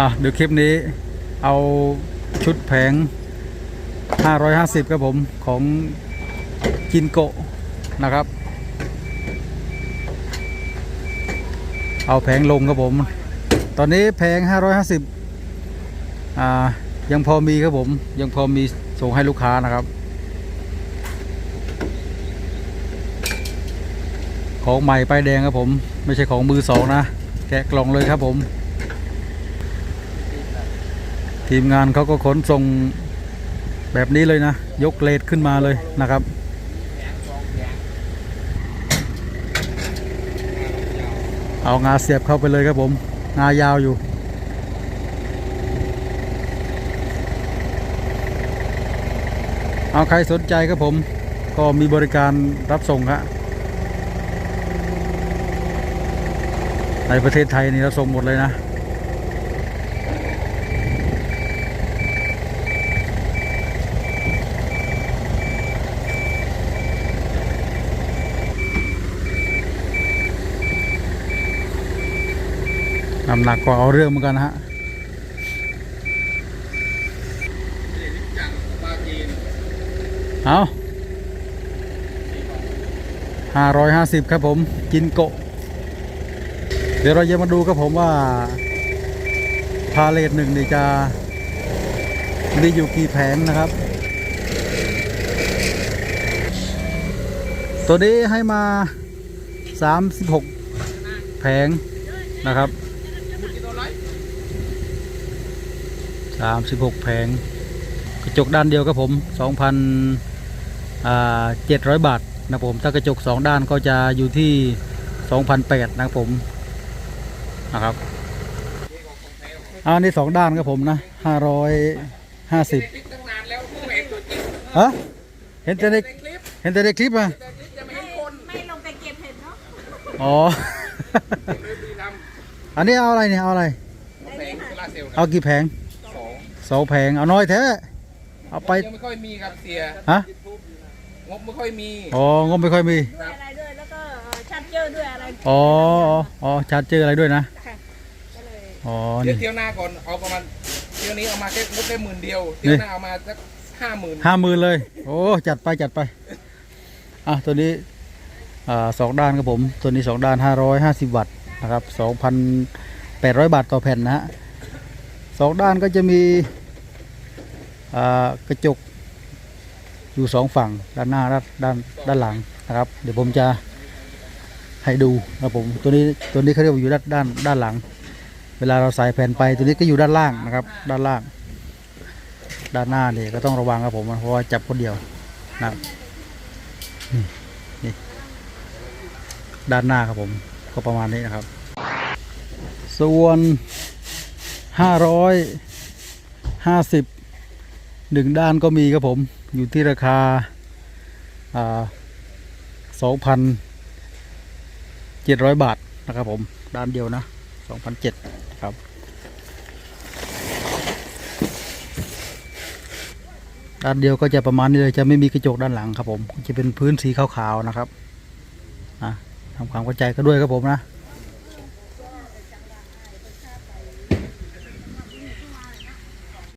อะเดี๋ยวคลิปนี้เอาชุดแผง 550 ครับผมของจินโกะนะครับ เอาแผงลงครับผม ตอนนี้แผง 550 อ่า ยังพอมีครับผม ยังพอมีส่งให้ลูกค้านะครับ ของใหม่ป้ายแดงครับผม ไม่ใช่ของมือสองนะ แกะกล่องเลยครับผม ทีมงานเขาก็ขนส่งแบบนี้เลยนะ ยกเลดขึ้นมาเลยนะครับ เอางาเสียบเข้าไปเลยครับผม งายาวอยู่เอาใครสนใจครับผม ก็มีบริการรับส่งครับในประเทศไทยนี่เราส่งหมดเลยนะ น้ำหนักก็เอาเรื่องเหมือนกันนะฮะเอาห้าร้อยห้าสิบครับผม กินโกะ เดี๋ยวเราจะมาดูครับผมว่า พาเลทหนึ่งนี่จะมีอยู่กี่แผงนะครับ ตัวนี้ให้มา 36 แผงนะครับ 36 แผง กระจกด้านเดียวครับผม2,000อ่า700 บาทนะครับผม ถ้ากระจก 2 ด้านก็จะอยู่ที่ 2,800นะครับผมนะครับอันนี้2ด้านครับผมนะ550คลิปตั้งนานแล้วเพิ่งเห็นตัวจริงฮะเห็นแต่ในในคลิปเห็นแต่ในคลิปอะแต่คลิปจะไม่เห็นคนไม่ลงไปเก็บเห็ดเนาะอ๋อเลยดีทอันนี้เอาอะไรเนี่ย เอาอะไรำแผงโซลาร์เซลล์คเอารับกี่แผง สองสองแผงเอาน้อยแท้เอาไปยังไม่ค่อยมีครับเสียฮะงบไม่ค่อยมีอ๋องบไม่ค่อยมีด้วยอะไรด้วยแล้วก็เอ่อชัดเจอร์ด้วยอะไรอ๋ออ๋ออ๋อชาร์จเจอร์อะไรด้วยนะค่ะก็เลยอ๋อเดี๋ยนี่วเที่ยวหน้าก่อนเอาประมาณเที่ยวนี้เอามาแค่งบได้หมื่นเดียวเที่ยวหน้าเอามาสักห้าหมื่นห้าหมื่นเลย โอ้จัดไปจัดไปอะตัวนี้อ่าสองด้านครับผมตัวนี้สองด้านห้าร้อยห้าสิบวัตต์นะครับสองพันแปดร้อยบาทต่อแผ่นนะฮะ สองด้านก็จะมีกระจกอยู่สองฝั่งด้านหน้าด้านด้านด้านหลังนะครับ เดี๋ยวผมจะให้ดูนะผมตัวนี้ตัวนี้เขาเรียกว่าอยู่ด้านด้านด้านหลัง เวลาเราใส่แผ่นไปตัวนี้ก็อยู่ด้านล่างนะครับ ด้านล่าง ด้านหน้าเนี่ยก็ต้องระวังครับผมเพราะว่าจับคนเดียวนะนี่ด้านหน้าครับผมก็ประมาณนี้นะครับ ส่วน ห้าร้อยห้าสิบหนึ่งด้านก็มีครับผมอยู่ที่ราคาสองพันเจ็ดร้อยบาทนะครับผมด้านเดียวนะสองพันเจ็ดครับด้านเดียวก็จะประมาณนี้เลยจะไม่มีกระจกด้านหลังครับผมจะเป็นพื้นสีขาวๆนะครับอะทำความเข้าใจก็ด้วยครับผมนะ